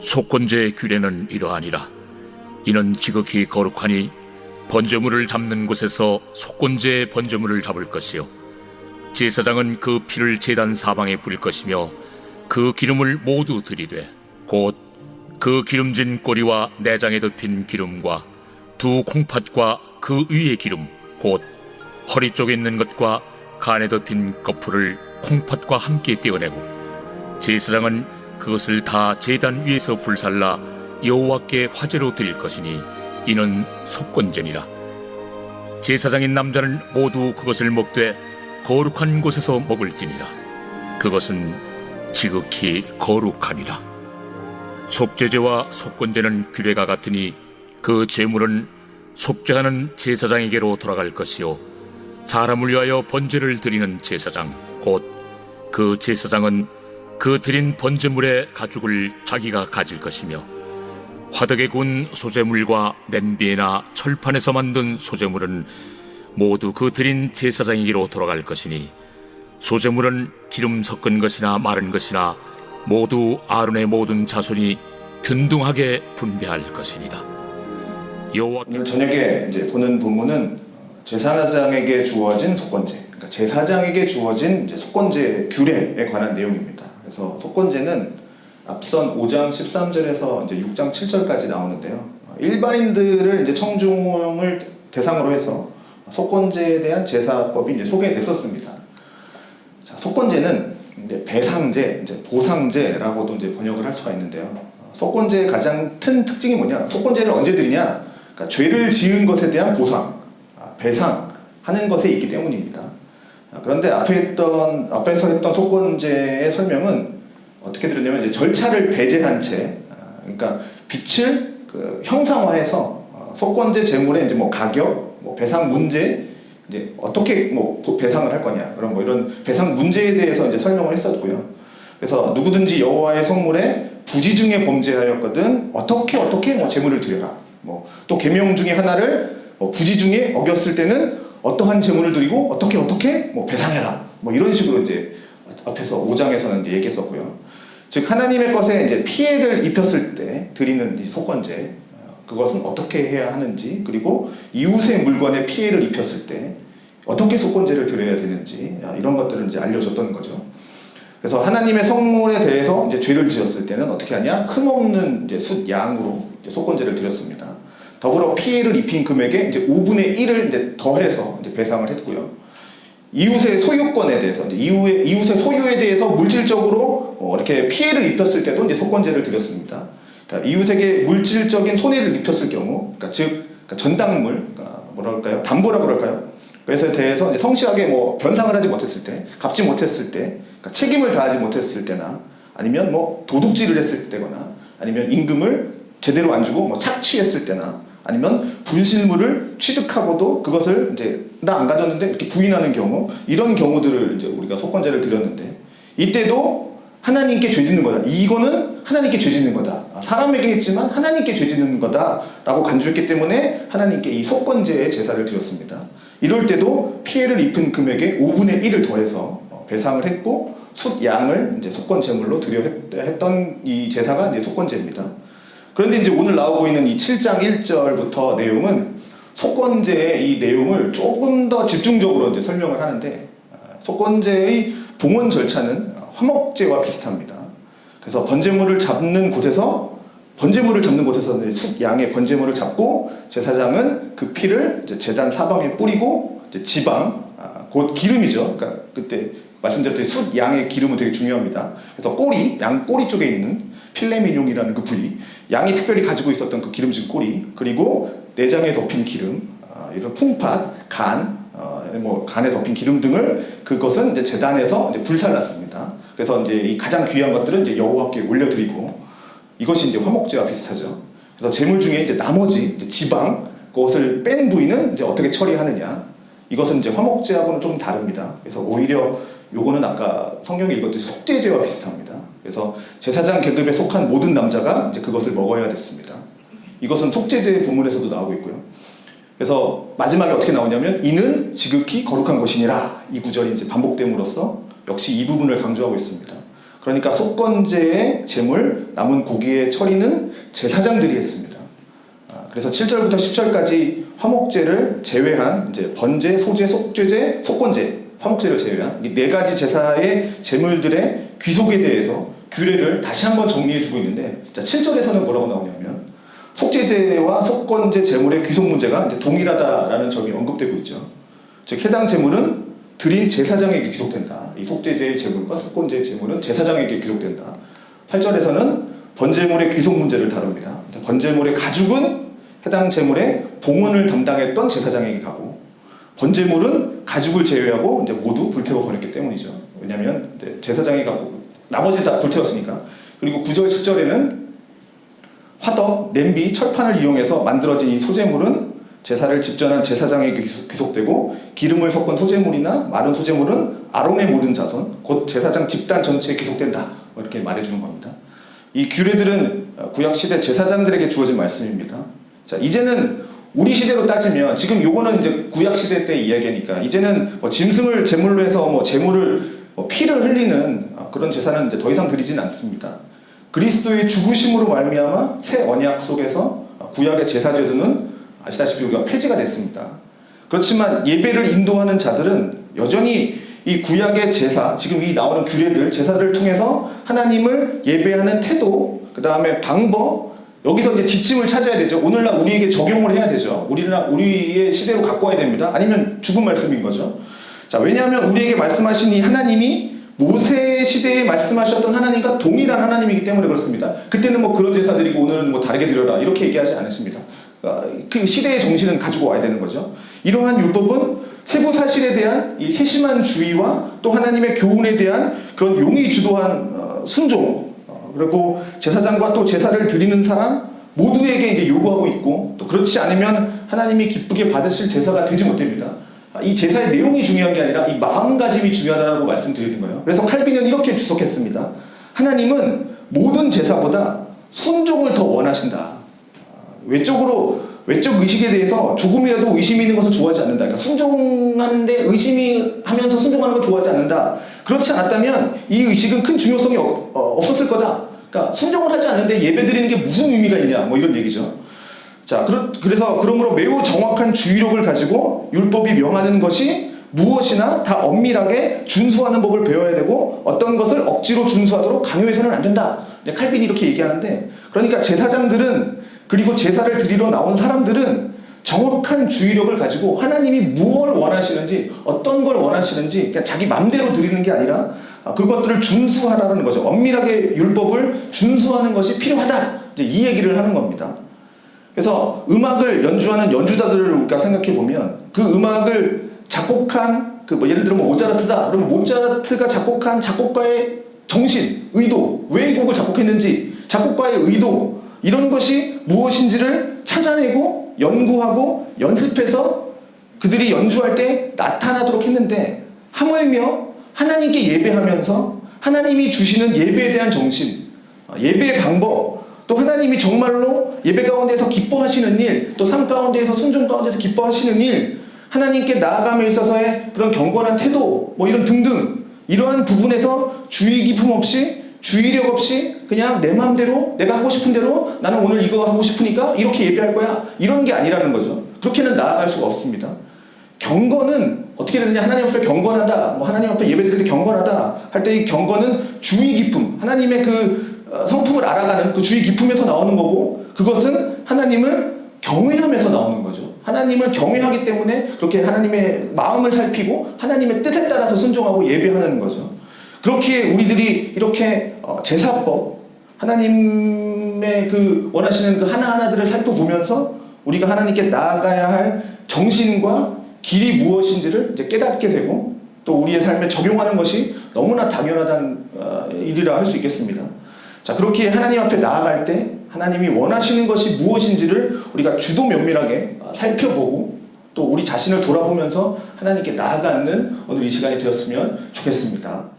속건제의 규례는 이러하니라. 이는 지극히 거룩하니 번제물을 잡는 곳에서 속건제의 번제물을 잡을 것이요. 제사장은 그 피를 제단 사방에 뿌릴 것이며 그 기름을 모두 들이되 곧 그 기름진 꼬리와 내장에 덮인 기름과 두 콩팥과 그 위의 기름 곧 허리 쪽에 있는 것과 간에 덮인 거풀을 콩팥과 함께 떼어내고 제사장은 그것을 다 제단 위에서 불살라 여호와께 화제로 드릴 것이니 이는 속건제니라. 제사장인 남자는 모두 그것을 먹되 거룩한 곳에서 먹을지니라. 그것은 지극히 거룩하니라. 속죄제와 속건제는 규례가 같으니 그 제물은 속죄하는 제사장에게로 돌아갈 것이요 사람을 위하여 번제를 드리는 제사장 곧 그 제사장은 그 드린 번제물의 가죽을 자기가 가질 것이며 화덕에 구운 소재물과 냄비나 철판에서 만든 소재물은 모두 그 드린 제사장에게로 돌아갈 것이니 소재물은 기름 섞은 것이나 마른 것이나 모두 아론의 모든 자손이 균등하게 분배할 것이니라 여호와께 오늘 저녁에 이제 보는 본문은 제사장에게 주어진 속건제, 그러니까 제사장에게 주어진 속건제 규례에 관한 내용입니다. 그래서 속건제는 앞선 5장 13절에서 이제 6장 7절까지 나오는데요. 일반인들을 이제 청중을 대상으로 해서 속건제에 대한 제사법이 이제 소개됐었습니다. 자, 속건제는 이제 배상제, 이제 보상제라고도 이제 번역을 할 수가 있는데요. 속건제의 가장 큰 특징이 뭐냐? 속건제를 언제 드리냐? 그러니까 죄를 지은 것에 대한 보상, 아, 배상하는 것에 있기 때문입니다. 아, 그런데 앞에 했던 앞에서 했던 속건제의 설명은 어떻게 들었냐면 이제 절차를 배제한 채, 아, 그러니까 빛을 그 형상화해서 어, 속건제 제물의 이제 뭐 가격, 뭐 배상 문제, 이제 어떻게 뭐 배상을 할 거냐 그런 뭐 이런 배상 문제에 대해서 이제 설명을 했었고요. 그래서 누구든지 여호와의 성물에 부지 중에 범죄하였거든 어떻게 어떻게 뭐 제물을 드려라. 뭐 또 계명 중에 하나를 뭐 부지 중에 어겼을 때는 어떠한 제물을 드리고 어떻게 어떻게 뭐 배상해라. 뭐 이런 식으로 이제 앞에서 5장에서는 이제 얘기했었고요. 즉 하나님의 것에 이제 피해를 입혔을 때 드리는 이 속건제 어, 그것은 어떻게 해야 하는지 그리고 이웃의 물건에 피해를 입혔을 때 어떻게 속건제를 드려야 되는지 아, 이런 것들을 이제 알려줬던 거죠. 그래서 하나님의 성물에 대해서 이제 죄를 지었을 때는 어떻게 하냐? 흠없는 이제 숫 양으로 이제 속건제를 드렸습니다. 더불어 피해를 입힌 금액에 이제 5분의 1을 이제 더해서 이제 배상을 했고요. 이웃의 소유권에 대해서 이제 이웃의, 이웃의 소유에 대해서 물질적으로 어, 이렇게 피해를 입혔을 때도 이제 속건제를 드렸습니다. 그러니까 이웃에게 물질적인 손해를 입혔을 경우, 그러니까 즉 그러니까 전당물, 그러니까 뭐랄까요, 담보라고 그럴까요? 그래서 대해서 이제 성실하게 뭐 변상을 하지 못했을 때, 갚지 못했을 때, 그러니까 책임을 다하지 못했을 때나 아니면 뭐 도둑질을 했을 때거나 아니면 임금을 제대로 안 주고 뭐 착취했을 때나 아니면 분실물을 취득하고도 그것을 이제 나 안 가졌는데 이렇게 부인하는 경우 이런 경우들을 이제 우리가 속건제를 드렸는데 이때도 하나님께 죄 짓는 거다. 이거는 하나님께 죄 짓는 거다. 아, 사람에게 했지만 하나님께 죄 짓는 거다라고 간주했기 때문에 하나님께 이 속건제의 제사를 드렸습니다. 이럴 때도 피해를 입은 금액의 5분의 1을 더해서 어, 배상을 했고 숫 양을 이제 속건 제물로 드려 했- 했던 이 제사가 이제 속건제입니다. 그런데 이제 오늘 나오고 있는 이 7장 1절부터 내용은 속건제의 이 내용을 조금 더 집중적으로 이제 설명을 하는데 아, 속건제의 봉헌 절차는 화목제와 비슷합니다. 그래서 번제물을 잡는 곳에서 번제물을 잡는 곳에서 이제 숫 양의 번제물을 잡고 제사장은 그 피를 이제 제단 사방에 뿌리고 지방 아, 곧 기름이죠. 그러니까 그때 말씀드렸듯이 숫 양의 기름은 되게 중요합니다. 그래서 꼬리 양 꼬리 쪽에 있는 필레미뇽이라는 그 부위, 양이 특별히 가지고 있었던 그 기름진 꼬리, 그리고 내장에 덮인 기름, 아, 이런 풍팥, 간, 어, 뭐 간에 덮인 기름 등을 그것은 이제 재단에서 이제 불살랐습니다. 그래서 이제 이 가장 귀한 것들은 이제 여호와께 올려드리고 이것이 이제 화목제와 비슷하죠. 그래서 재물 중에 이제 나머지 이제 지방 그것을 뺀 부위는 이제 어떻게 처리하느냐. 이것은 이제 화목제하고는 좀 다릅니다. 그래서 오히려 요거는 아까 성경에 읽었듯이 속죄제와 비슷합니다. 그래서 제사장 계급에 속한 모든 남자가 이제 그것을 먹어야 됐습니다. 이것은 속죄제 본문에서도 나오고 있고요. 그래서 마지막에 어떻게 나오냐면 이는 지극히 거룩한 것이니라 이 구절이 이제 반복됨으로써 역시 이 부분을 강조하고 있습니다. 그러니까 속건제의 재물, 남은 고기의 처리는 제사장들이 했습니다. 아, 그래서 7절부터 10절까지 화목제를 제외한 이제 번제, 소제, 속죄제, 속건제, 화목제를 제외한 이 네 가지 제사의 제물들의 귀속에 대해서 규례를 다시 한번 정리해 주고 있는데 자, 7절에서는 뭐라고 나오냐면 속죄제와 속건제 제물의 귀속 문제가 이제 동일하다라는 점이 언급되고 있죠. 즉 해당 제물은 드린 제사장에게 귀속된다. 이 속죄제의 제물과 속건제의 제물은 제사장에게 귀속된다. 8절에서는 번제물의 귀속 문제를 다룹니다. 번제물의 가죽은 해당 제물의 봉헌을 담당했던 제사장에게 가고 번제물은 가죽을 제외하고 이제 모두 불태워 버렸기 때문이죠. 왜냐하면 제사장이 갖고 나머지 다 불태웠으니까. 그리고 9절 10절에는 화덕, 냄비, 철판을 이용해서 만들어진 이 소재물은 제사를 집전한 제사장에게 귀속- 귀속되고 기름을 섞은 소재물이나 마른 소재물은 아론의 모든 자손, 곧 제사장 집단 전체에 귀속된다. 뭐 이렇게 말해주는 겁니다. 이 규례들은 어, 구약 시대 제사장들에게 주어진 말씀입니다. 자, 이제는 우리 시대로 따지면 지금 요거는 이제 구약 시대 때 이야기니까 이제는 뭐 짐승을 제물로 해서 뭐 제물을 뭐 피를 흘리는 어, 그런 제사는 이제 더 이상 드리진 않습니다. 그리스도의 죽으심으로 말미암아 새 언약 속에서 구약의 제사 제도는 아시다시피 우리가 폐지가 됐습니다. 그렇지만 예배를 인도하는 자들은 여전히 이 구약의 제사, 지금 이 나오는 규례들, 제사들을 통해서 하나님을 예배하는 태도, 그 다음에 방법, 여기서 이제 지침을 찾아야 되죠. 오늘날 우리에게 적용을 해야 되죠. 우리나 우리의 시대로 갖고 와야 됩니다. 아니면 죽은 말씀인 거죠. 자, 왜냐하면 우리에게 말씀하신 이 하나님이 모세 시대에 말씀하셨던 하나님과 동일한 하나님이기 때문에 그렇습니다. 그때는 뭐 그런 제사 드리고 오늘은 뭐 다르게 드려라 이렇게 얘기하지 않으십니다. 어, 그 시대의 정신은 가지고 와야 되는 거죠. 이러한 율법은 세부 사실에 대한 이 세심한 주의와 또 하나님의 교훈에 대한 그런 용이 주도한 어, 순종 어, 그리고 제사장과 또 제사를 드리는 사람 모두에게 이제 요구하고 있고 또 그렇지 않으면 하나님이 기쁘게 받으실 제사가 되지 못됩니다. 아, 이 제사의 내용이 중요한 게 아니라 이 마음가짐이 중요하다고 말씀드리는 거예요. 그래서 칼빈은 이렇게 주석했습니다. 하나님은 모든 제사보다 순종을 더 원하신다. 아, 외적으로 외적 의식에 대해서 조금이라도 의심이 있는 것을 좋아하지 않는다. 그러니까 순종하는데 의심이 하면서 순종하는 걸 좋아하지 않는다. 그렇지 않았다면 이 의식은 큰 중요성이 없, 어, 없었을 거다. 그러니까 순종을 하지 않는데 예배 드리는 게 무슨 의미가 있냐. 뭐 이런 얘기죠. 자, 그러, 그래서 그러므로 매우 정확한 주의력을 가지고 율법이 명하는 것이 무엇이나 다 엄밀하게 준수하는 법을 배워야 되고 어떤 것을 억지로 준수하도록 강요해서는 안 된다. 이제 칼빈이 이렇게 얘기하는데 그러니까 제사장들은 그리고 제사를 드리러 나온 사람들은 정확한 주의력을 가지고 하나님이 무엇을 원하시는지 어떤 걸 원하시는지 그냥 자기 맘대로 드리는 게 아니라 아, 그것들을 준수하라는 거죠. 엄밀하게 율법을 준수하는 것이 필요하다. 이제 이 얘기를 하는 겁니다. 그래서 음악을 연주하는 연주자들을 우리가 생각해 보면 그 음악을 작곡한 그 뭐 예를 들면 모차르트다. 그러면 모차르트가 작곡한 작곡가의 정신, 의도, 왜 이 곡을 작곡했는지, 작곡가의 의도 이런 것이 무엇인지를 찾아내고 연구하고 연습해서 그들이 연주할 때 나타나도록 했는데 하물며 하나님께 예배하면서 하나님이 주시는 예배에 대한 정신, 예배의 방법, 또 하나님이 정말로 예배 가운데서 기뻐하시는 일, 또 삶 가운데에서 순종 가운데서 기뻐하시는 일, 하나님께 나아감에 있어서의 그런 경건한 태도, 뭐 이런 등등 이러한 부분에서 주의 깊음 없이 주의력 없이 그냥 내 마음대로 내가 하고 싶은 대로 나는 오늘 이거 하고 싶으니까 이렇게 예배할 거야 이런 게 아니라는 거죠. 그렇게는 나아갈 수가 없습니다. 경건은 어떻게 되느냐 하나님 앞에 경건하다 뭐 하나님 앞에 예배 드릴 때 경건하다 할 때 이 경건은 주의 깊음 하나님의 그 어, 성품을 알아가는 그 주의 깊음에서 나오는 거고 그것은 하나님을 경외하면서 나오는 거죠. 하나님을 경외하기 때문에 그렇게 하나님의 마음을 살피고 하나님의 뜻에 따라서 순종하고 예배하는 거죠. 그렇기에 우리들이 이렇게 어, 제사법 하나님의 그 원하시는 그 하나하나들을 살펴보면서 우리가 하나님께 나아가야 할 정신과 길이 무엇인지를 이제 깨닫게 되고 또 우리의 삶에 적용하는 것이 너무나 당연하다는 어, 일이라 할 수 있겠습니다. 자, 그렇게 하나님 앞에 나아갈 때 하나님이 원하시는 것이 무엇인지를 우리가 주도 면밀하게 어, 살펴보고 또 우리 자신을 돌아보면서 하나님께 나아가는 오늘 이 시간이 되었으면 좋겠습니다.